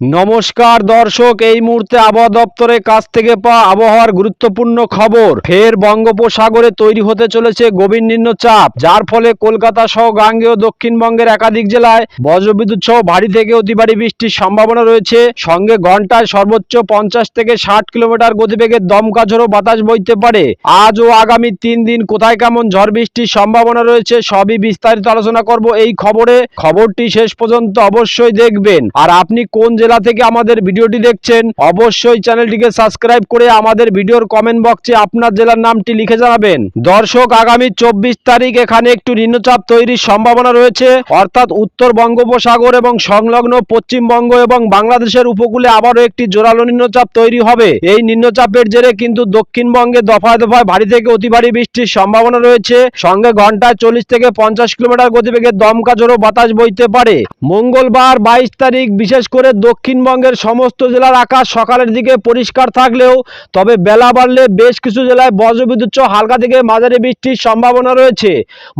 নমস্কার দর্শক, এই মুহূর্তে আবহাওয়া দপ্তরের কাছ থেকে পাওয়া আবহাওয়ার গুরুত্বপূর্ণ খবর। ফের বঙ্গোপসাগরে তৈরি হতে চলেছে গভীর নিম্নচাপ, যার ফলে কলকাতা সহ গাঙ্গেয় দক্ষিণবঙ্গের একাধিক জেলায় বজ্রবিদ্যুৎ সহ ভারী থেকে অতি ভারী বৃষ্টির সম্ভাবনা রয়েছে। সঙ্গে ঘন্টায় সর্বোচ্চ পঞ্চাশ থেকে ষাট কিলোমিটার গতিবেগের দমকা বাতাস বইতে পারে। আজ ও আগামী তিন দিন কোথায় কেমন ঝড় বৃষ্টির সম্ভাবনা রয়েছে, সবই বিস্তারিত আলোচনা করব এই খবরে। খবরটি শেষ পর্যন্ত অবশ্যই দেখবেন। আর আপনি কোন জেলা থেকে আমাদের ভিডিওটি দেখছেন, অবশ্যই চ্যানেলটিকে সাবস্ক্রাইব করে আমাদের ভিডিওর কমেন্ট বক্সে আপনার জেলার নামটি লিখে জানাবেন। দর্শক, আগামী চব্বিশ তারিখ এখানে একটু নিম্নচাপ তৈরির সম্ভাবনা রয়েছে। অর্থাৎ উত্তর বঙ্গোপসাগর এবং সংলগ্ন পশ্চিমবঙ্গ এবং বাংলাদেশের উপকূলে আবারও একটি জোরালো নিম্নচাপ তৈরি হবে। এই নিম্নচাপের জেরে কিন্তু দক্ষিণবঙ্গে দফায় দফায় ভারী থেকে অতি ভারী বৃষ্টির সম্ভাবনা রয়েছে। সঙ্গে ঘন্টায় চল্লিশ থেকে পঞ্চাশ কিলোমিটার গতিবেগে দমকা ঝোড়ো বাতাস বইতে পারে। মঙ্গলবার বাইশ তারিখ, বিশেষ করে দক্ষিণবঙ্গের সমস্ত জেলার আকাশ সকালের দিকে পরিষ্কার থাকলেও তবে বেলা বাড়লে বেশ কিছু জেলায় বজ্রবিদ্যুৎ হালকা থেকে মাঝারি বৃষ্টির সম্ভাবনা রয়েছে।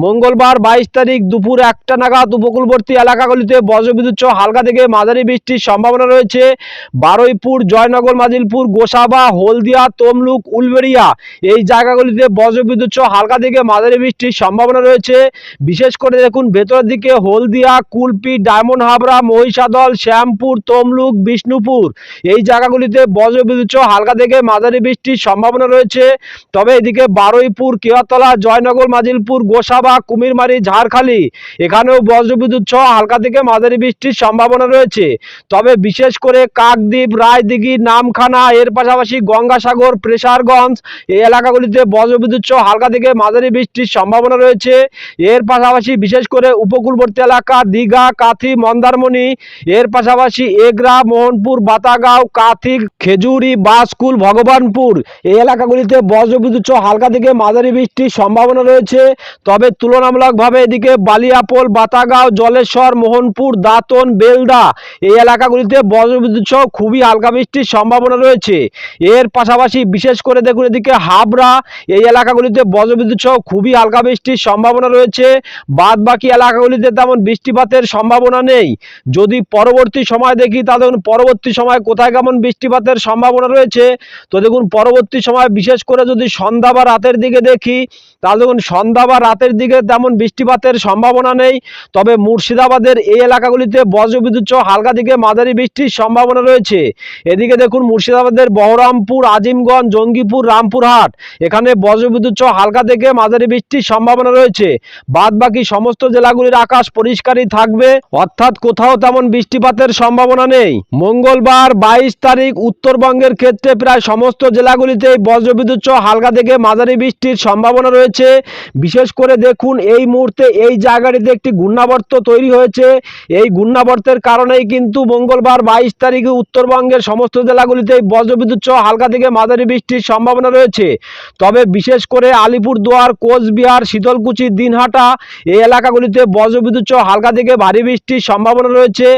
মঙ্গলবার বাইশ তারিখ দুপুর একটা নাগাদ উপকূলবর্তী এলাকাগুলিতে বজ্রবিদ্যুৎ হালকা থেকে মাঝারি বৃষ্টির সম্ভাবনা রয়েছে। বারুইপুর, জয়নগর, মাজিলপুর, গোসাবা, হলদিয়া, তমলুক, উলবেড়িয়া এই জায়গাগুলিতে বজ্রবিদ্যুৎ হালকা থেকে মাঝারি বৃষ্টির সম্ভাবনা রয়েছে। বিশেষ করে দেখুন, ভেতরের দিকে হলদিয়া, কুলপি, ডায়মন্ড হাবড়া, মহিষাদল, শ্যামপুর, তমলুক বিষ্ণুপুর। এই জায়গাগুলিতে বজ্রবিদ্যুৎ হালকা থেকে মাঝারি বৃষ্টির সম্ভাবনা রয়েছে। তবে এদিকে বারুইপুর কেয়াতলা জয়নগর, মাজিলপুর, গোসাবা, কুমিরমারি, ঝাড়খালি, এখানেও বজ্রবিদ্যুৎ সহ হালকা থেকে মাঝারি বৃষ্টির সম্ভাবনা রয়েছে। তবে বিশেষ করে কাকদ্বীপ, রায়দিঘি, নামখানা, এর পাশাপাশি গঙ্গাসাগর, প্রেসারগঞ্জ, এই এলাকাগুলিতে বজ্রবিদ্যুৎ সহ হালকা থেকে মাঝারি বৃষ্টির সম্ভাবনা রয়েছে। এর পাশাপাশি বিশেষ করে উপকূলবর্তী এলাকা, দীঘা, কাথি, মন্দারমণি, এর পাশাপাশি এগরা মোহনপুর, বাতাগাঁও কাথি খেজুরি, বাসকুল, ভগবানপুর। এই এলাকাগুলিতে বজ্রবিদ্যুৎ সহ হালকা থেকে মাঝারি বৃষ্টির সম্ভাবনা রয়েছে। তবে তুলনামূলকভাবে এদিকে বালিয়াপোল, বাতাগাঁও, জলেশ্বর, মোহনপুর, দাঁতন বেলদা এই এলাকাগুলিতে বজ্রবিদ্যুৎ সহ খুবই হালকা বৃষ্টির সম্ভাবনা রয়েছে। এর পাশাপাশি বিশেষ করে দেখুন এদিকে হাবড়া, এই এলাকাগুলিতে বজ্রবিদ্যুৎ সহ খুবই হালকা বৃষ্টির সম্ভাবনা রয়েছে। বাদ বাকি এলাকাগুলিতে তেমন বৃষ্টিপাতের সম্ভাবনা নেই। যদি পরবর্তী সময় দেখি তা দেখুন, পরবর্তী সময় কোথায় কেমন বৃষ্টিপাতের সম্ভাবনা রয়েছে? তো দেখুন, পরবর্তী সময় বিশেষ করে যদি সন্ধ্যা বা রাতের দিকে দেখি তাহলে দেখুন, সন্ধ্যা বা রাতের দিকে তেমন বৃষ্টিপাতের সম্ভাবনা নেই। তবে মুর্শিদাবাদের এই এলাকাগুলিতে বজ্রবিদ্যুৎ সহ হালকা দিকে মাঝারি বৃষ্টির সম্ভাবনা রয়েছে। এদিকে দেখুন, মুর্শিদাবাদের বহরমপুর, আজিমগঞ্জ, জঙ্গিপুর, রামপুরহাট, এখানে বজ্রবিদ্যুৎ সহ হালকা থেকে মাঝারি বৃষ্টির সম্ভাবনা রয়েছে। বাদ বাকি সমস্ত জেলাগুলির আকাশ পরিষ্কারই থাকবে। অর্থাৎ কোথাও তেমন বৃষ্টিপাতের সম্ভাবনা নেই। মঙ্গলবার বাইশ তারিখ উত্তরবঙ্গের ক্ষেত্রে প্রায় সমস্ত জেলাগুলিতে বজ্রবিদ্যুৎ সহ হালকা থেকে মাঝারি বৃষ্টির সম্ভাবনা রয়েছে। বিশেষ করে দেখুন, এই মুহূর্তে এই জায়গাটিতে একটি ঘূর্ণাবর্ত তৈরি হয়েছে। এই ঘূর্ণাবর্তের কারণেই কিন্তু মঙ্গলবার বাইশ তারিখে উত্তরবঙ্গের সমস্ত জেলাগুলিতে বজ্রবিদ্যুৎ সহ হালকা থেকে মাঝারি বৃষ্টির সম্ভাবনা রয়েছে। তবে বিশেষ করে আলিপুরদুয়ার, কোচবিহার, শীতলকুচি, দিনহাটা এই এলাকাগুলিতে বজ্রবিদ্যুৎ সহ হালকা থেকে ভারী বৃষ্টির সম্ভাবনা রয়েছে।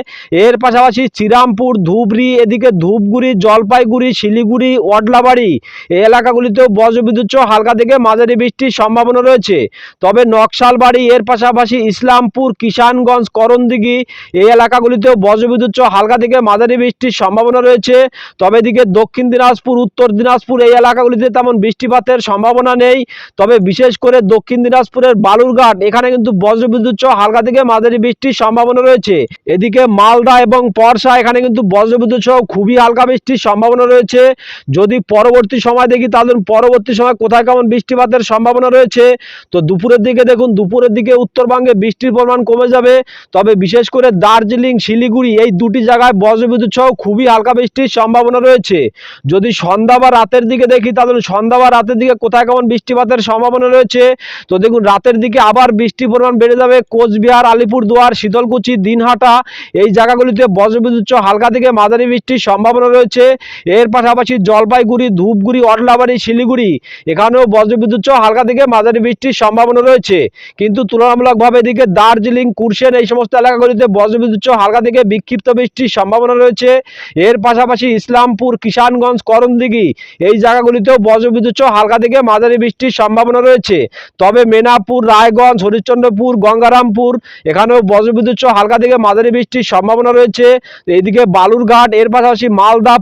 এর পাশাপাশি শ্রীরামপুর, ধুবড়ি, এদিকে ধূপগুড়ি, জলপাইগুড়ি, শিলিগুড়ি, ওডলাবাড়ি এই এলাকাগুলিতেও বজ্রবিদ্যুৎ হালকা থেকে মাঝারি বৃষ্টির সম্ভাবনা রয়েছে। তবে নকশালবাড়ি, এর পাশাপাশি ইসলামপুর, কিষানগঞ্জ, করণদিঘি এই এলাকাগুলিতেও বজ্রবিদ্যুৎ হালকা থেকে মাঝারি বৃষ্টির সম্ভাবনা রয়েছে। তবে এদিকে দক্ষিণ দিনাজপুর, উত্তর দিনাজপুর এই এলাকাগুলিতে তেমন বৃষ্টিপাতের সম্ভাবনা নেই। তবে বিশেষ করে দক্ষিণ দিনাজপুরের বালুরঘাট, এখানে কিন্তু বজ্রবিদ্যুৎ হালকা থেকে মাঝারি বৃষ্টির সম্ভাবনা রয়েছে। এদিকে মালদা এবং পরশা এখানে কিন্তু বজ্রবিদ্যুৎ সহ খুবই হালকা বৃষ্টির সম্ভাবনা রয়েছে। যদি পরবর্তী সময় দেখি তাহলে পরবর্তী সময় কোথায় কেমন বৃষ্টিপাতের সম্ভাবনা রয়েছে, তো দুপুরের দিকে দেখুন, দুপুরের দিকে উত্তরবঙ্গে বৃষ্টির পরিমাণ কমে যাবে। তবে বিশেষ করে দার্জিলিং, শিলিগুড়ি এই দুটি জায়গায় বজ্রবিদ্যুৎ সহ খুবই হালকা বৃষ্টির সম্ভাবনা রয়েছে। যদি সন্ধ্যা বা রাতের দিকে দেখি তাহলে সন্ধ্যা বা রাতের দিকে কোথায় কেমন বৃষ্টিপাতের সম্ভাবনা রয়েছে, তো দেখুন রাতের দিকে আবার বৃষ্টির পরিমাণ বেড়ে যাবে। কোচবিহার, আলিপুরদুয়ার, শীতলকুচি, দিনহাটা এই জায়গাগুলিতে বজ্রবিদ্যুৎ হালকা থেকে মাঝারি বৃষ্টির সম্ভাবনা রয়েছে। এর পাশাপাশি জলপাইগুড়ি, ধূপগুড়ি অডলাবাড়ি শিলিগুড়ি, এখানেও বজ্রবিদ্যুৎ হালকা থেকে মাঝারি বৃষ্টির সম্ভাবনা রয়েছে। কিন্তু তুলনামূলকভাবে এদিকে দার্জিলিং কুরসেন এই সমস্ত এলাকাগুলিতে বজ্রবিদ্যুৎ হালকা থেকে বিক্ষিপ্ত বৃষ্টির সম্ভাবনা রয়েছে। এর পাশাপাশি ইসলামপুর, কিষানগঞ্জ, করণদিঘি এই জায়গাগুলিতেও বজ্রবিদ্যুৎ হালকা থেকে মাঝারি বৃষ্টির সম্ভাবনা রয়েছে। তবে মেনাপুর, রায়গঞ্জ, হরিশ্চন্দ্রপুর, গঙ্গারামপুর এখানেও বজ্রবিদ্যুৎ হালকা থেকে মাঝারি বৃষ্টির সম্ভাবনা রয়েছে। এইদিকে বালুরঘাট, এর পাশাপাশি মালদা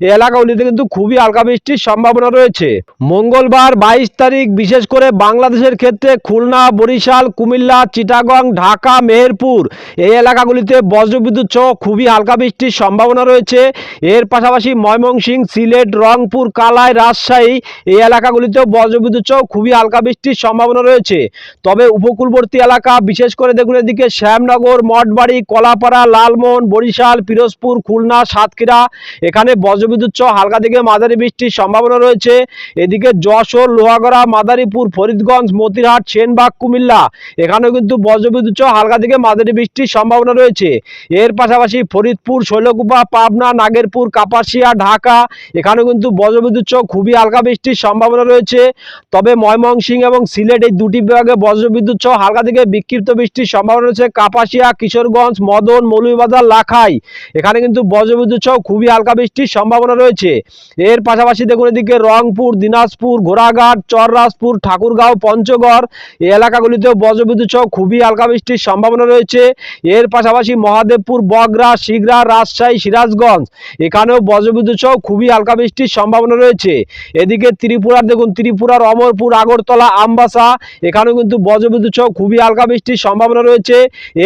এই এলাকাগুলিতে কিন্তু খুবই হালকা বৃষ্টির সম্ভাবনা রয়েছে। মঙ্গলবার বাইশ তারিখ, বিশেষ করে বাংলাদেশের ক্ষেত্রে খুলনা, বরিশাল, কুমিল্লা, চিটাগং, ঢাকা, মেহেরপুর, এই এলাকাগুলিতে বজ্রবিদ্যুৎ সহ খুবই হালকা বৃষ্টির সম্ভাবনা রয়েছে। এর পাশাপাশি ময়মনসিংহ, সিলেট, রংপুর, কালাই, রাজশাহী, এই এলাকাগুলিতেও বজ্রবিদ্যুৎ সহ খুবই হালকা বৃষ্টির সম্ভাবনা রয়েছে। তবে উপকূলবর্তী এলাকা, বিশেষ করে দেখুন এদিকে শ্যামনগর, মঠবাড়ি, কলাপাড়া, লালমোহন, বরিশাল পিরোজপুর, খুলনা, সাতক্ষীরা। এখানে বজ্রবিদ্যুৎ সহ হালকা থেকে মাঝারি বৃষ্টির সম্ভাবনা রয়েছে। এদিকে যশোর, লোহাগড়া, মাদারীপুর, ফরিদগঞ্জ, মতিরহাট, সেনবাগ, কুমিল্লা। এখানেও কিন্তু বজ্রবিদ্যুৎ সহ হালকা থেকে মাঝারি বৃষ্টির সম্ভাবনা রয়েছে। এর পাশাপাশি ফরিদপুর, শৈলকুপা, পাবনা, নাগেরপুর, কাপাসিয়া, ঢাকা, এখানেও কিন্তু বজ্রবিদ্যুৎ সহ খুবই হালকা বৃষ্টির সম্ভাবনা রয়েছে। তবে ময়মনসিংহ এবং সিলেট এই দুটি বিভাগে বজ্রবিদ্যুৎ সহ হালকা থেকে বিক্ষিপ্ত বৃষ্টির সম্ভাবনা রয়েছে। কাপাসিয়া, কিশোরগঞ্জ, মদন, মৌলভীবাজার লাখাই এখানে কিন্তু বজ্রবিদ্যুৎ সহ খুবই হালকা বৃষ্টির সম্ভাবনা রয়েছে। এর পাশাপাশি দেখুন এদিকে রংপুর, দিনাজপুর, ঘোড়াঘাট, চররাজপুর, ঠাকুরগাঁও, পঞ্চগড়, এই এলাকাগুলিতেও বজ্রবিদ্যুৎ সহ খুবই হালকা বৃষ্টির সম্ভাবনা রয়েছে। এর পাশাপাশি মহাদেবপুর, বগরা শিগরা রাজশাহী, সিরাজগঞ্জ, এখানেও বজ্রবিদ্যুৎ সহ খুবই হালকা বৃষ্টির সম্ভাবনা রয়েছে। এদিকে ত্রিপুরার দেখুন, ত্রিপুরার অমরপুর, আগরতলা, আমবাসা, এখানেও কিন্তু বজ্রবিদ্যুৎ সহ খুবই হালকা বৃষ্টির সম্ভাবনা রয়েছে।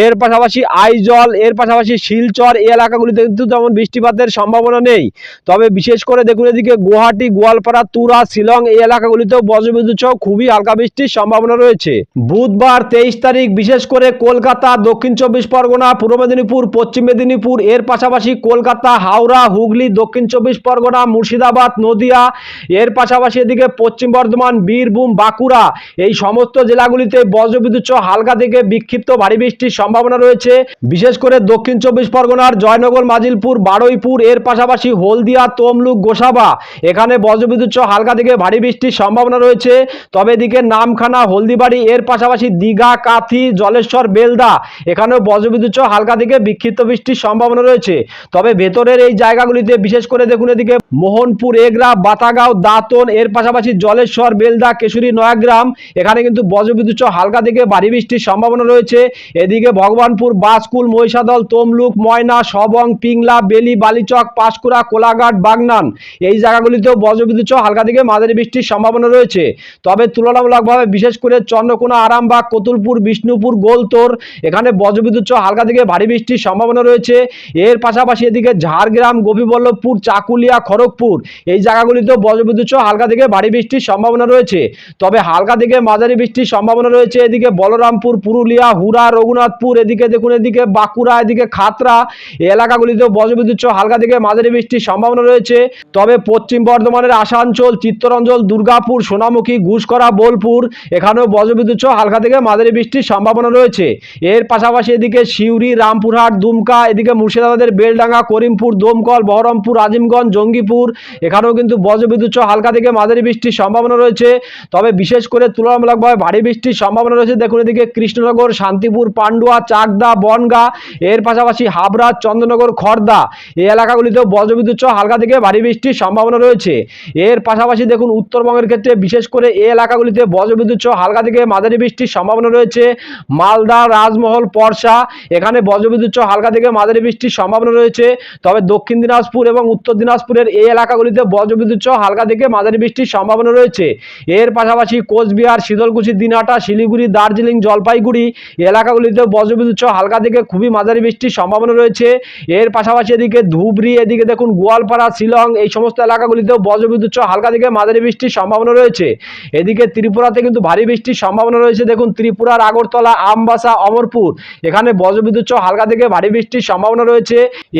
এর পাশাপাশি আইজল, এর পাশাপাশি শিলচর এই এলাকাগুলিতে কিন্তু তেমন বৃষ্টিপাতের সম্ভাবনা নেই। তবে বিশেষ করে দেখুন এদিকে গুয়াহাটি, গোয়ালপাড়া, তুরা, শিলং এই এলাকাগুলিতেও বজ্রবিদ্যুৎ সহ খুবই হালকা বৃষ্টির সম্ভাবনা রয়েছে। বুধবার তেইশ তারিখ বিশেষ করে কলকাতা, দক্ষিণ চব্বিশ পরগনা, পূর্ব মেদিনীপুর, পশ্চিম মেদিনীপুর, এর পাশাপাশি কলকাতা, হাওড়া, হুগলি, দক্ষিণ চব্বিশ পরগনা, মুর্শিদাবাদ, নদিয়া, এর পাশাপাশি এদিকে পশ্চিম বর্ধমান, বীরভূম, বাঁকুড়া এই সমস্ত জেলাগুলিতে বজ্রবিদ্যুৎ সহ হালকা থেকে বিক্ষিপ্ত ভারী বৃষ্টির সম্ভাবনা রয়েছে। বিশেষ করে দক্ষিণ চব্বিশ পরগনার জয়নগর, মাজিলপুর, বারুইপুর, এর পাশাপাশি হলদিয়া, তমলুক, গোসাবা। এখানে বজ্রবিদ্যুৎ সহ হালকা থেকে ভারী বৃষ্টির সম্ভাবনা রয়েছে। তবে এদিকে নামখানা, হলদিবাড়ি, এর পাশাপাশি দীঘা, কাথি, জলেশ্বর, বেলদা, এখানেও বজ্রবিদ্যুৎ সহ হালকা থেকে বিক্ষিপ্ত বৃষ্টির সম্ভাবনা রয়েছে। তবে ভেতরের এই জায়গাগুলিতে বিশেষ করে দেখুন এদিকে মোহনপুর, এগরা, বাতাগাঁও, দাঁতন, এর পাশাপাশি জলেশ্বর, বেলদা, কেশরী, নয়াগ্রাম। এখানে কিন্তু বজ্রবিদ্যুৎ সহ হালকা থেকে ভারী বৃষ্টির সম্ভাবনা রয়েছে। এদিকে ভগবানপুর, বাসকুল, মহিষাদল, তমলুক ময়না সবং, পিংলা, বেলি, বালিচক, পাঁশকুড়া, কোলাঘাট, বাগনান এই জায়গাগুলিতেও বজ্রবিদ্যুৎ সহ হালকা থেকে মাঝারি বৃষ্টির সম্ভাবনা রয়েছে। তবে তুলনামূলকভাবে বিশেষ করে চন্দ্রকোনা, আরামবাগ, কতুলপুর, বিষ্ণুপুর, গোলতোর এখানে বজ্রবিদ্যুৎ সহ হালকা থেকে ভারী বৃষ্টির সম্ভাবনা রয়েছে। এর পাশাপাশি এদিকে ঝাড়গ্রাম, গোপীবল্লভপুর, চাকুলিয়া, খড়গপুর এই জায়গাগুলিতেও বজ্রবিদ্যুৎ সহ হালকা থেকে ভারী বৃষ্টির সম্ভাবনা রয়েছে। তবে হালকা থেকে মাঝারি বৃষ্টির সম্ভাবনা রয়েছে। এদিকে বলরামপুর, পুরুলিয়া হুরা রঘুনাথপুর, এদিকে দেখুন এদিকে বাঁকুড়া, এদিকে খাতড়া এই এলাকাগুলিতেও বজ্রবিদ্যুৎ হালকা থেকে মাঝারি বৃষ্টির সম্ভাবনা রয়েছে। তবে পশ্চিম বর্ধমানের আসানসোল চিত্তরঞ্জল দুর্গাপুর, সোনামুখী ঘুষকরা বোলপুর, এখানেও বজ্রবিদ্যুৎ হালকা থেকে মাঝারি বৃষ্টির সম্ভাবনা রয়েছে। এর পাশাপাশি এদিকে সিউড়ি, রামপুরহাট, দুমকা, এদিকে মুর্শিদাবাদের বেলডাঙ্গা, করিমপুর, দমকল, বহরমপুর, আজিমগঞ্জ, জঙ্গিপুর, এখানেও কিন্তু বজ্রবিদ্যুৎ হালকা থেকে মাঝারি বৃষ্টির সম্ভাবনা রয়েছে। তবে বিশেষ করে তুলনামূলকভাবে ভারী বৃষ্টির সম্ভাবনা রয়েছে। দেখুন এদিকে কৃষ্ণনগর, শান্তিপুর, পান্ডুয়া, চাকদা, বনগা, এর পাশাপাশি হাবড়া চন্দ্রনগর, খর্দা। এই এলাকাগুলিতেও বজ্রবিদ্যুৎ সহ হালকা থেকে ভারী বৃষ্টির সম্ভাবনা রয়েছে। এর পাশাপাশি দেখুন, উত্তরবঙ্গের ক্ষেত্রে বিশেষ করে এই এলাকাগুলিতে বজ্রবিদ্যুৎ সহ হালকা থেকে মাঝারি বৃষ্টির সম্ভাবনা রয়েছে। মালদা, রাজমহল পরশা এখানে বজ্রবিদ্যুৎ সহ হালকা থেকে মাঝারি বৃষ্টির সম্ভাবনা রয়েছে। তবে দক্ষিণ দিনাজপুর এবং উত্তর দিনাজপুরের এই এলাকাগুলিতে বজ্রবিদ্যুৎ সহ হালকা থেকে মাঝারি বৃষ্টির সম্ভাবনা রয়েছে। এর পাশাপাশি কোচবিহার, শীতলকুচি দিনহাটা শিলিগুড়ি, দার্জিলিং, জলপাইগুড়ি এলাকাগুলিতে বজ্রবিদ্যুৎ সহ হালকা থেকে খুবই মাঝারি বৃষ্টির সম্ভাবনা রয়েছে। এর পাশাপাশি এদিকে ধুবড়ি, এদিকে দেখুন গোয়ালপাড়া, শিলং এই সমস্ত এলাকাগুলিতেও বজ্রবিদ্যুৎ সহ হালকা থেকে মাঝারি বৃষ্টির সম্ভাবনা রয়েছে। এদিকে ত্রিপুরাতে কিন্তু ভারী বৃষ্টির সম্ভাবনা রয়েছে। দেখুন ত্রিপুরার আগরতলা, আমবাসা, অমরপুর এখানে বজ্রবিদ্যুৎ সহ হালকা থেকে ভারী বৃষ্টির সম্ভাবনা রয়েছে।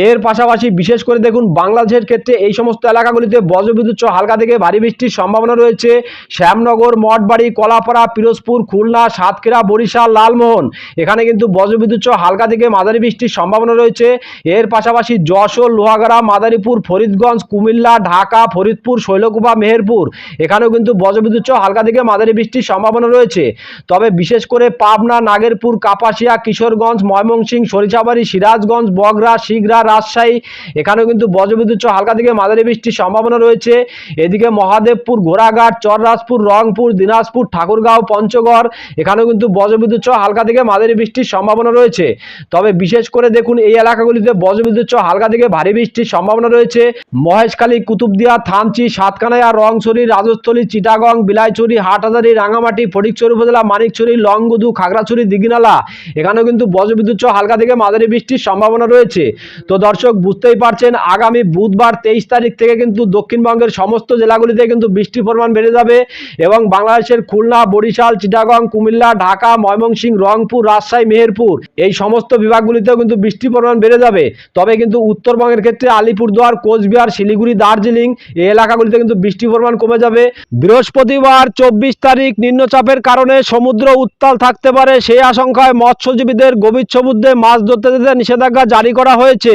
এর পাশাপাশি বিশেষ করে দেখুন বাংলাদেশের ক্ষেত্রে এই সমস্ত এলাকাগুলিতে বজ্রবিদ্যুৎ সহ হালকা থেকে ভারী বৃষ্টির সম্ভাবনা রয়েছে। শ্যামনগর, মঠবাড়ি, কলাপাড়া, পিরোজপুর, খুলনা, সাতক্ষীরা, বরিশাল, লালমোহন এখানে কিন্তু বজ্রবিদ্যুৎ সহ হালকা থেকে মাঝারি বৃষ্টির সম্ভাবনা রয়েছে। এর পাশাপাশি যশোর, লোহাগড়া, মাদারীপুর, ফরিদগঞ্জ, কুমিল্লা, ঢাকা, ফরিদপুর, শৈলকুপা, মেহেরপুর। এখানেও কিন্তু বজ্রবিদ্যুৎ হালকা থেকে মাঝারি বৃষ্টির সম্ভাবনা রয়েছে। তবে বিশেষ করে পাবনা, নাগেরপুর, কাপাসিয়া, কিশোরগঞ্জ, ময়মনসিংহ, সরিষাবাড়ি, সিরাজগঞ্জ, বগরা, শিগরা, রাজশাহী, এখানেও কিন্তু বজ্রবিদ্যুৎ হালকা থেকে মাঝারি বৃষ্টির সম্ভাবনা রয়েছে। এদিকে মহাদেবপুর, ঘোড়াঘাট, চররাজপুর, রংপুর, দিনাজপুর, ঠাকুরগাঁও, পঞ্চগড়, এখানেও কিন্তু বজ্রবিদ্যুৎ হালকা থেকে মাঝারি বৃষ্টির সম্ভাবনা রয়েছে। তবে বিশেষ করে দেখুন, এই এলাকা এলাকাগুলিতে বজ্রবিদ্যুৎ হালকা থেকে ভারী বৃষ্টির সম্ভাবনা রয়েছে। মহেশখালী, কুতুবদিয়া, থানচি সাতকানাইয়া রংছড়ি, রাজস্থলী, চিটাগং, বিলাইছড়ি, হাটহাজারি, রাঙামাটি, ফটিকছড়ি উপজেলা, মানিকছড়ি, লংগুদু, খাগড়াছড়ি, দিঘিনালা। এখানেও কিন্তু বজ্রবিদ্যুৎ হালকা থেকে মাঝারি বৃষ্টির সম্ভাবনা রয়েছে। তো দর্শক, বুঝতেই পারছেন, আগামী বুধবার তেইশ তারিখ থেকে কিন্তু দক্ষিণবঙ্গের সমস্ত জেলাগুলিতে কিন্তু বৃষ্টির পরিমাণ বেড়ে যাবে এবং বাংলাদেশের খুলনা, বরিশাল, চিটাগং, কুমিল্লা, ঢাকা, ময়মনসিংহ, রংপুর, রাজশাহী, মেহেরপুর এই সমস্ত বিভাগগুলিতেও কিন্তু বৃষ্টির পরিমাণ বেড়ে যাবে। তবে কিন্তু উত্তরবঙ্গের ক্ষেত্রে আলিপুরদুয়ার, কোচবিহার, শিলিগুড়ি, দার্জিলিং এই এলাকাগুলিতে কিন্তু বৃষ্টির পরিমাণ কমে যাবে। বৃহস্পতিবার চব্বিশ তারিখ নিম্নচাপের কারণে সমুদ্র উত্তাল থাকতে পারে। সেই আশঙ্কায় মৎস্যজীবীদের গভীর সমুদ্রে মাছ ধরতে যেতে নিষেধাজ্ঞা জারি করা হয়েছে।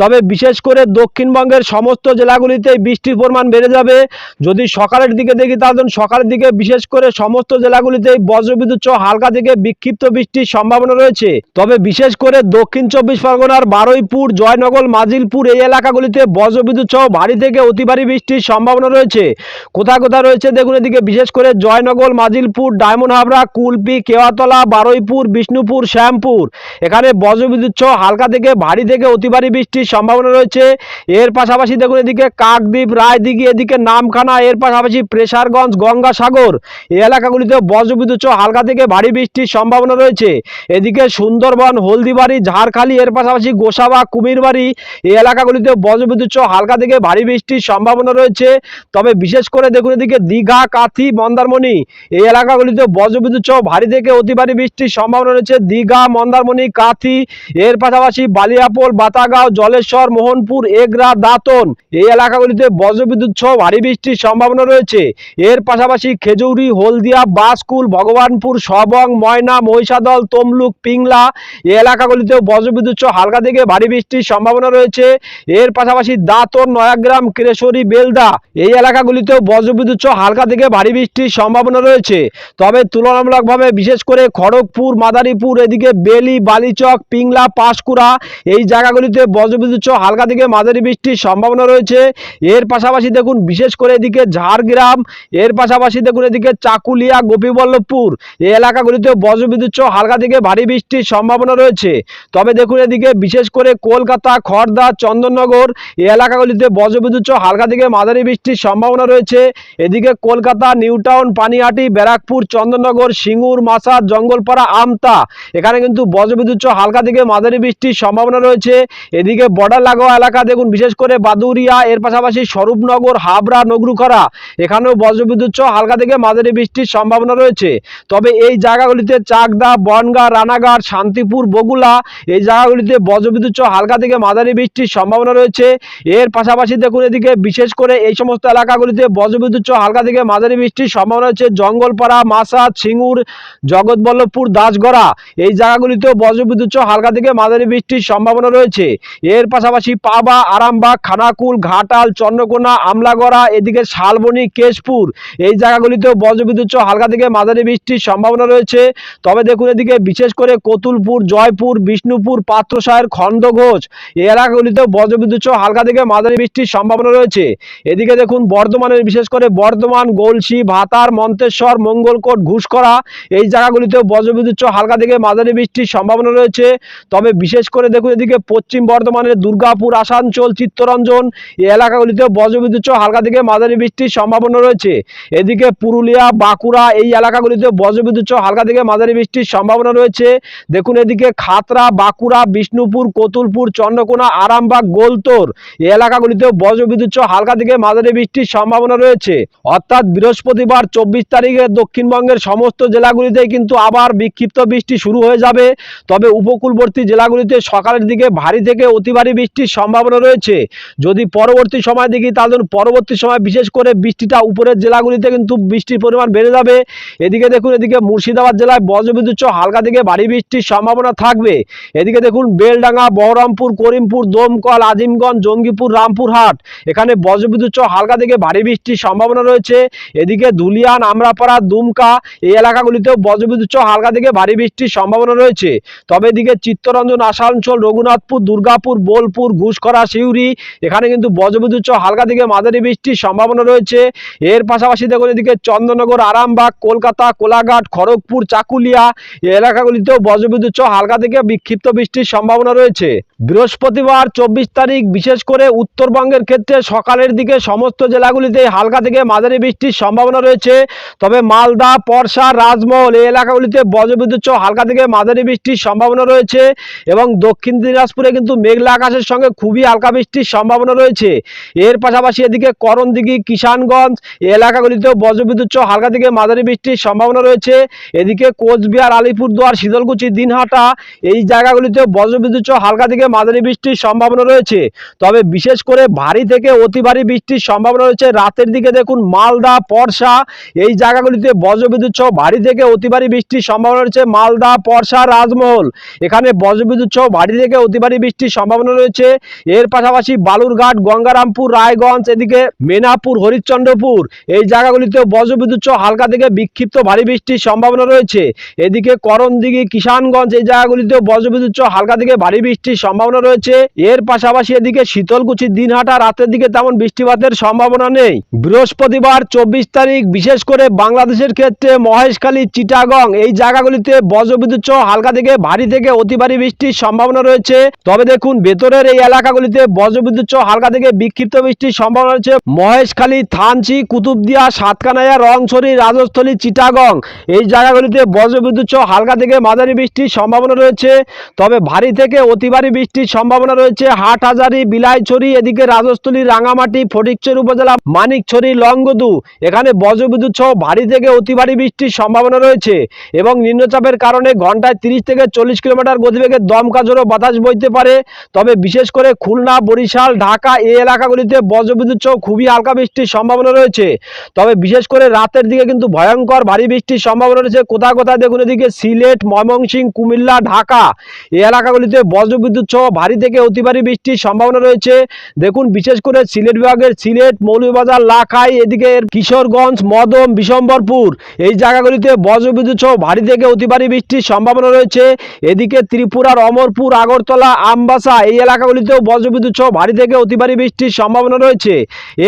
তবে বিশেষ করে দক্ষিণবঙ্গের সমস্ত জেলাগুলিতে বৃষ্টির পরিমাণ বেড়ে যাবে। যদি সকালের দিকে দেখি, তাহলে সকালের দিকে বিশেষ করে সমস্ত জেলাগুলিতেই বজ্রবিদ্যুৎ হালকা থেকে বিক্ষিপ্ত বৃষ্টির সম্ভাবনা রয়েছে। তবে বিশেষ করে দক্ষিণ চব্বিশ পরগনার বারুইপুর জয়নগর মাজিলপুর এই এলাকাগুলিতে বজ্রবিদ্যুৎ সহ ভারী থেকে অতি ভারী বৃষ্টির সম্ভাবনা রয়েছে। কোথায় কোথায় রয়েছে দেখুন এদিকে, বিশেষ করে জয়নগর, মাজিলপুর, ডায়মন্ড হাবড়া, কুলপি, কেওয়াতলা, বারুইপুর, বিষ্ণুপুর, শ্যামপুর। এখানে বজ্রবিদ্যুৎ সহ হালকা থেকে ভারী থেকে অতি ভারী বৃষ্টির সম্ভাবনা রয়েছে। এর পাশাপাশি দেখুন এদিকে, কাকদ্বীপ, রায়দিঘি, এদিকে নামখানা, এর পাশাপাশি প্রেসারগঞ্জ, গঙ্গাসাগর। এই এলাকাগুলিতে বজ্রবিদ্যুৎ সহ হালকা থেকে ভারী বৃষ্টির সম্ভাবনা রয়েছে। এদিকে সুন্দরবন, হলদিবাড়ি, ঝাড়খালি, এর পাশাপাশি গোসাবা কুমিরবাড়ি এই এলাকাগুলিতে বজ্রবিদ্যুৎ সহ হালকা থেকে ভারী বৃষ্টির সম্ভাবনা রয়েছে। তবে বিশেষ করে দেখুন এদিকে দীঘা, কাথি, মন্দারমণি এই এলাকাগুলিতে বজ্রবিদ্যুৎ সহ ভারী থেকে অতি ভারী বৃষ্টির সম্ভাবনা রয়েছে। দীঘা, মন্দারমণি, কাথি এর পাশাপাশি বালিয়াপোল, বাতাগাঁও, জলেশ্বর, মোহনপুর, এগরা, দাঁতন এই এলাকাগুলিতে বজ্রবিদ্যুৎ সহ ভারী বৃষ্টির সম্ভাবনা রয়েছে। এর পাশাপাশি খেজুরি, হলদিয়া বাসকুল ভগবানপুর, সবং, ময়না, মহিষাদল, তমলুক, পিংলা এই এলাকাগুলিতেও বজ্রবিদ্যুৎ সহ হালকা থেকে ভারী বৃষ্টির সম্ভাবনা রয়েছে। এর পাশাপাশি দাঁতন, নয়াগ্রাম, কেশরী, বেলদা এই এলাকাগুলিতেও বজ্রবিদ্যুৎ সহ হালকা থেকে ভারী বৃষ্টির সম্ভাবনা রয়েছে। তবে তুলনামূলকভাবে বিশেষ করে খড়গপুর, মাদারীপুর, এদিকে বেলি, বালিচক, পিংলা, পাঁশকুড়া এই জায়গাগুলিতে বজ্রবিদ্যুৎ সহ হালকা থেকে মাঝারি বৃষ্টির সম্ভাবনা রয়েছে। এর পাশাপাশি দেখুন বিশেষ করে এদিকে ঝাড়গ্রাম, এর পাশাপাশি দেখুন এদিকে চাকুলিয়া, গোপীবল্লভপুর এই এলাকাগুলিতে বজ্রবিদ্যুৎ সহ হালকা থেকে ভারী বৃষ্টির সম্ভাবনা রয়েছে। তবে দেখুন এদিকে বিশেষ করে কলকাতা খড়দা চন্দননগর এই এলাকাগুলিতে বজ্রবিদ্যুৎ হালকা থেকে মাঝারি বৃষ্টির সম্ভাবনা রয়েছে। এদিকে কলকাতা নিউটাউন পানিহাটি, ব্যারাকপুর, চন্দননগর, সিঙ্গুর, মাসাদ, জঙ্গলপাড়া, আমতা, এখানে কিন্তু বজ্রবিদ্যুৎ হালকা থেকে মাঝারি বৃষ্টির সম্ভাবনা রয়েছে। এদিকে বর্ডার লাগোয়া এলাকা দেখুন, বিশেষ করে বাদুরিয়া, এর পাশাপাশি স্বরূপনগর, হাবড়া নগরুখরা এখানেও বজ্রবিদ্যুৎ হালকা থেকে মাঝারি বৃষ্টির সম্ভাবনা রয়েছে। তবে এই জায়গাগুলিতে চাকদা, বনগা, রানাঘাট, শান্তিপুর, বগুলা এই জায়গাগুলিতে বজ্রবিদ্যুৎ হালকা থেকে মাঝারি বৃষ্টির সম্ভাবনা রয়েছে। এর পাশাপাশি দেখুন এদিকে, বিশেষ করে এই সমস্ত এলাকাগুলিতে বজ্রবিদ্যুৎ হালকা থেকে মাঝারি বৃষ্টির সম্ভাবনা রয়েছে। জঙ্গলপাড়া মাসাদ সিঙ্গুর, জগৎবল্লভপুর, দাসগড়া এই জায়গাগুলিতেও বজ্রবিদ্যুৎ হালকা থেকে মাঝারি বৃষ্টির সম্ভাবনা রয়েছে। এর পাশাপাশি পাবা, আরামবাগ, খানাকুল, ঘাটাল, চন্দ্রকোনা, আমলাগড়া, এদিকে শালবনী, কেশপুর এই জায়গাগুলিতেও বজ্রবিদ্যুৎ হালকা থেকে মাঝারি বৃষ্টির সম্ভাবনা রয়েছে। তবে দেখুন এদিকে, বিশেষ করে কতুলপুর, জয়পুর, বিষ্ণুপুর পাত্রসায়ের খণ্ডঘোষ এই এলাকাগুলিতেও বজ্রবিদ্যুৎ সহ হালকা থেকে মাঝারি বৃষ্টির সম্ভাবনা রয়েছে। এদিকে দেখুন বর্ধমানের বিশেষ করে বর্ধমান, গলসি, ভাতার, মন্তেশ্বর, মঙ্গলকোট ঘুষকরা এই জায়গাগুলিতেও বজ্রবিদ্যুৎ সহ হালকা থেকে মাঝারি বৃষ্টির সম্ভাবনা রয়েছে। তবে বিশেষ করে দেখুন, এদিকে পশ্চিম বর্ধমানের দুর্গাপুর, আসানসোল, চিত্তরঞ্জন এই এলাকাগুলিতেও বজ্রবিদ্যুৎ সহ হালকা থেকে মাঝারি বৃষ্টির সম্ভাবনা রয়েছে। এদিকে পুরুলিয়া, বাঁকুড়া এই এলাকাগুলিতে বজ্রবিদ্যুৎ সহ হালকা থেকে মাঝারি বৃষ্টির সম্ভাবনা রয়েছে। দেখুন, এদিকে খাতরা, বাঁকুড়া বিষ্ণুপুর কতুলপুর, চন্দ্রকোনা, আরামবাগ, গোলতোর এলাকাগুলিতেও বজ্রবিদ্যুৎ সহ হালকা থেকে মাঝারি বৃষ্টির সম্ভাবনা রয়েছে। অর্থাৎ বৃহস্পতিবার চব্বিশ তারিখে দক্ষিণবঙ্গের সমস্ত জেলাগুলিতে কিন্তু আবার বিক্ষিপ্ত বৃষ্টি শুরু হয়ে যাবে। তবে উপকূলবর্তী জেলাগুলিতে সকালের দিকে ভারী থেকে অতি ভারী বৃষ্টির সম্ভাবনা রয়েছে। যদি পরবর্তী সময় দেখি, তাহলে পরবর্তী সময় বিশেষ করে বৃষ্টিটা উপরের জেলাগুলিতে কিন্তু বৃষ্টির পরিমাণ বেড়ে যাবে। এদিকে দেখুন, এদিকে মুর্শিদাবাদ জেলায় বজ্রবিদ্যুৎ হালকা থেকে ভারী বৃষ্টির সম্ভাবনা থাকবে। এদিকে দেখুন বেলডাঙ্গা, বহরমপুর, করিমপুর, দমকল, আজিমগঞ্জ, জঙ্গিপুর, রামপুরহাট। এখানে বজ্রবিদ্যুৎ হালকা থেকে ভারী বৃষ্টির সম্ভাবনা রয়েছে। এদিকে ধুলিয়ান, আমরাপাড়া, দুমকা এই এলাকাগুলিতেও বজ্রবিদ্যুৎ হালকা থেকে ভারী বৃষ্টির সম্ভাবনা রয়েছে। তবে এদিকে চিত্তরঞ্জন, আসানসোল, রঘুনাথপুর, দুর্গাপুর, বোলপুর ঘুষকরা সিউড়ি এখানে কিন্তু বজ্রবিদ্যুৎ হালকা থেকে মাঝারি বৃষ্টির সম্ভাবনা রয়েছে। এর পাশাপাশি দেখুন এদিকে চন্দননগর আরামবাগ, কলকাতা, কোলাঘাট, খড়গপুর, চাকুলিয়া এই এলাকাগুলিতেও বজ্রবিদ্যুৎ হালকা থেকে বিক্ষিপ্ত বৃষ্টির সম্ভাবনা সম্ভাবনা রয়েছে। বৃহস্পতিবার চব্বিশ তারিখ, বিশেষ করে উত্তরবঙ্গের ক্ষেত্রে সকালের দিকে সমস্ত জেলাগুলিতে হালকা থেকে মাঝারি বৃষ্টির সম্ভাবনা রয়েছে। তবে মালদা পরশা রাজমহল এই এলাকাগুলিতে বজ্রবিদ্যুৎ হালকা থেকে মাঝারি বৃষ্টির সম্ভাবনা রয়েছে এবং দক্ষিণ দিনাজপুরে কিন্তু মেঘলা আকাশের সঙ্গে খুবই হালকা বৃষ্টির সম্ভাবনা রয়েছে। এর পাশাপাশি এদিকে করণদিঘি, কিষানগঞ্জ এলাকাগুলিতেও বজ্রবিদ্যুৎ হালকা থেকে মাঝারি বৃষ্টির সম্ভাবনা রয়েছে। এদিকে কোচবিহার, আলিপুরদুয়ার, শীতলকুচি, দিনহাটা এই জায়গাগুলিতেও বজ্রবিদ্যুৎ সহ হালকা থেকে মাঝারি বৃষ্টির সম্ভাবনা রয়েছে। তবে বিশেষ করে ভারী থেকে অতি ভারী বৃষ্টির সম্ভাবনা রয়েছে। রাতের দিকে দেখুন মালদা পরশা এই জায়গাগুলিতে বজ্রবিদ্যুৎ সহ ভারী থেকে অতি ভারী বৃষ্টির সম্ভাবনা রয়েছে। মালদা পরশা রাজমহল, এখানে বজ্রবিদ্যুৎ সহ ভারী থেকে অতি ভারী বৃষ্টির সম্ভাবনা রয়েছে। এর পাশাপাশি বালুরঘাট, গঙ্গারামপুর, রায়গঞ্জ, এদিকে মেনাপুর, হরিশ্চন্দ্রপুর, এই জায়গাগুলিতেও বজ্রবিদ্যুৎ সহ হালকা থেকে বিক্ষিপ্ত ভারী বৃষ্টির সম্ভাবনা রয়েছে। এদিকে করণদিঘি, কিষানগঞ্জ, এই জায়গাগুলিতেও বজ্রবিদ্যুৎ সহ হালকা থেকে ভারী বৃষ্টির সম্ভাবনা রয়েছে। এর পাশাপাশি এদিকে শীতলকুচি, দিনহাটা রাতের দিকে তেমন বৃষ্টিপাতের সম্ভাবনা নেই। বৃহস্পতিবার চব্বিশ তারিখ, বিশেষ করে বাংলাদেশের ক্ষেত্রে মহেশখালী, চিটাগং এই জায়গাগুলিতে বজ্রবিদ্যুৎ সহ হালকা থেকে ভারী থেকে অতি ভারী বৃষ্টির সম্ভাবনা রয়েছে। তবে দেখুন, ভেতরের এই এলাকাগুলিতে বজ্রবিদ্যুৎ সহ হালকা থেকে বিক্ষিপ্ত বৃষ্টির সম্ভাবনা রয়েছে। মহেশখালী, থানচি, কুতুবদিয়া, সাতকানাইয়া, রংছড়ি, রাজস্থলী, চিটাগং এই জায়গাগুলিতে বজ্রবিদ্যুৎ সহ হালকা থেকে মাঝারি বৃষ্টির সম্ভাবনা রয়েছে। তবে ভারী থেকে অতি ভারী বৃষ্টির সম্ভাবনা রয়েছে। হাটহাজারি, বিলাইছড়ি, এদিকে রাজস্থলী, রাঙামাটি ফটিকচর উপজেলা, মানিকছড়ি, লংগদু, এখানে বজ্রবিদ্যুৎ সহ ভারী থেকে অতিভারী বৃষ্টির সম্ভাবনা রয়েছে এবং নিম্নচাপের কারণে ঘন্টায় তিরিশ থেকে চল্লিশ কিলোমিটার গতিবেগে দমকা জোরো বাতাস বইতে পারে। তবে বিশেষ করে খুলনা, বরিশাল, ঢাকা এই এলাকাগুলিতে বজ্রবিদ্যুৎ সহ খুবই হালকা বৃষ্টির সম্ভাবনা রয়েছে। তবে বিশেষ করে রাতের দিকে কিন্তু ভয়ঙ্কর ভারী বৃষ্টির সম্ভাবনা রয়েছে। কোথায় কোথায় দেখুন এদিকে সিলেট, ময়মনসিংহ, কুমিল্লা, ঢাকা এই এলাকাগুলিতে বজ্রবিদ্যুৎ সহ ভারী থেকে অতি ভারী বৃষ্টির সম্ভাবনা রয়েছে। দেখুন, বিশেষ করে সিলেট বিভাগের সিলেট, মৌলভীবাজার, লাখাই, এদিকে কিশোরগঞ্জ মদম বিশম্বরপুর। এই জায়গাগুলিতে বজ্রবিদ্যুৎ সহ ভারী থেকে অতি ভারী বৃষ্টির সম্ভাবনা রয়েছে। এদিকে ত্রিপুরার অমরপুর, আগরতলা, আমবাসা এই এলাকাগুলিতেও বজ্রবিদ্যুৎ সহ ভারী থেকে অতি ভারী বৃষ্টির সম্ভাবনা রয়েছে।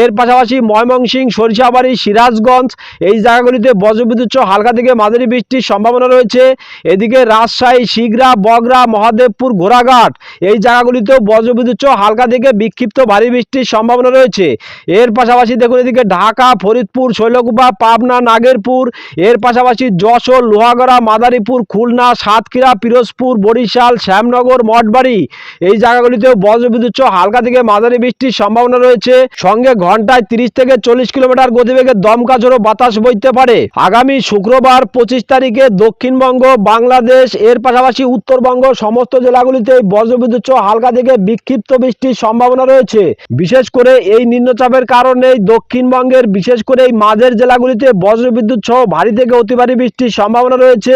এর পাশাপাশি ময়মনসিংহ, সরিষাবাড়ি, সিরাজগঞ্জ এই জায়গাগুলিতে বজ্রবিদ্যুৎ সহ হালকা থেকে মাঝারি বৃষ্টির সম্ভাবনা রয়েছে। এদিকে রাজশাহী, শিগরা বগরা মহাদেবপুর ঘোড়াঘাট। এই জায়গাগুলিতেও বজ্রবিদ্যুৎ হালকা থেকে বিক্ষিপ্ত ভারী বৃষ্টির সম্ভাবনা রয়েছে। এর পাশাপাশি দেখুন এদিকে ঢাকা, ফরিদপুর, শৈলকুপা, পাবনা, নাগেরপুর। এর পাশাপাশি যশোর, লোহাগড়া, মাদারীপুর, খুলনা, সাতক্ষীরা, পিরোজপুর, বরিশাল, শ্যামনগর, মঠবাড়ি। এই জায়গাগুলিতেও বজ্রবিদ্যুৎ হালকা থেকে মাঝারি বৃষ্টির সম্ভাবনা রয়েছে। সঙ্গে ঘন্টায় তিরিশ থেকে চল্লিশ কিলোমিটার গতিবেগে দমকা ঝোড়ো বাতাস বইতে পারে। আগামী শুক্রবার পঁচিশ তারিখে দক্ষিণবঙ্গ, বাংলাদেশ, এর পাশাপাশি উত্তরবঙ্গ, সমস্ত জেলাগুলিতে বজ্রবিদ্যুৎ সহ হালকা থেকে বিক্ষিপ্ত বৃষ্টির সম্ভাবনা রয়েছে। বিশেষ করে এই নিম্নচাপের কারণে দক্ষিণবঙ্গের, বিশেষ করে এই মাঝের জেলাগুলিতে বজ্রবিদ্যুৎ সহ ভারী থেকে অতি ভারী বৃষ্টির সম্ভাবনা রয়েছে।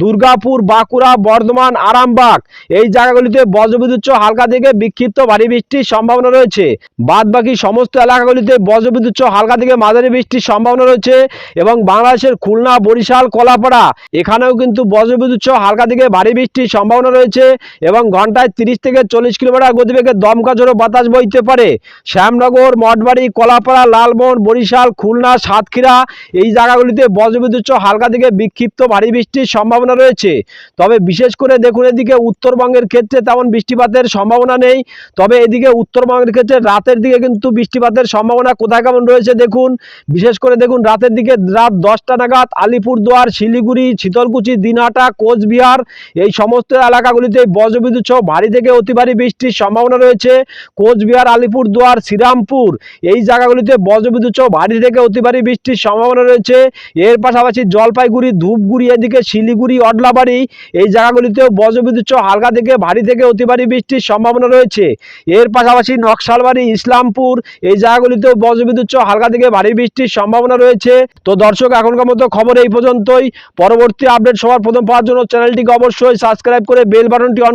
দুর্গাপুর, বাঁকুড়া, বর্ধমান, আরামবাগ এই জায়গাগুলিতে বজ্রবিদ্যুৎ হালকা থেকে বিক্ষিপ্ত ভারী বৃষ্টির সম্ভাবনা রয়েছে। বাদ বাকি সমস্ত এলাকাগুলিতে বজ্রবিদ্যুৎ সহ হালকা থেকে মাঝারি বৃষ্টির সম্ভাবনা রয়েছে এবং বাংলাদেশের খুলনা, বরিশাল, কলাপাড়া এখানেও কিন্তু বজ্রবিদ্যুৎ হালকা থেকে ভারী বৃষ্টির সম্ভাবনা রয়েছে এবং ঘন্টায় তিরিশ থেকে চল্লিশ কিলোমিটার গতিবেগে দমকা ঝোড়ো বাতাস বইতে পারে। শ্যামনগর, মঠবাড়ি, কলাপাড়া, লালমোহন, বরিশাল, খুলনা, সাতক্ষীরা এই জায়গাগুলিতে বজ্রবিদ্যুৎ হালকা থেকে বিক্ষিপ্ত ভারী বৃষ্টির সম্ভাবনা রয়েছে। তবে বিশেষ করে দেখুন এদিকে উত্তরবঙ্গের ক্ষেত্রে তেমন বৃষ্টিপাতের সম্ভাবনা নেই। তবে এদিকে উত্তরবঙ্গের ক্ষেত্রে রাতের দিকে কিন্তু বৃষ্টিপাতের সম্ভাবনা কোথায় কেমন রয়েছে দেখুন। বিশেষ করে দেখুন রাতের দিকে রাত দশটা নাগাদ আলিপুরদুয়ার, শিলিগুড়ি, শীতলকুচি, দিনহাটা, কোচবিহার এই সমস্ত এলাকাগুলিতে বজ্রবিদ্যুৎ সহ ভারী থেকে অতি ভারী বৃষ্টির সম্ভাবনা রয়েছে। কোচবিহার, আলিপুরদুয়ার, শ্রীরামপুর এই জায়গাগুলিতে বজ্রবিদ্যুৎ সহ ভারী থেকে অতি ভারী বৃষ্টির সম্ভাবনা রয়েছে। এর পাশাপাশি জলপাইগুড়ি, ধূপগুড়ি, এদিকে শিলিগুড়ি, অডলাবাড়ি এই জায়গাগুলিতেও বজ্রবিদ্যুৎ সহ হালকা থেকে ভারী থেকে অতি ভারী বৃষ্টির সম্ভাবনা রয়েছে। এর পাশাপাশি নকশালবাড়ি, ইসলামপুর এই জায়গাগুলিতেও বজ্রবিদ্যুৎ সহ হালকা থেকে ভারী বৃষ্টির সম্ভাবনা রয়েছে। তো দর্শক, এখনকার মতো খবর এই পর্যন্তই। পরবর্তী আপডেট সবার প্রথম পাওয়ার জন্য চ্যানেলটিকে অবশ্যই সাবস্ক্রাইব করে বেল বাটনটি অন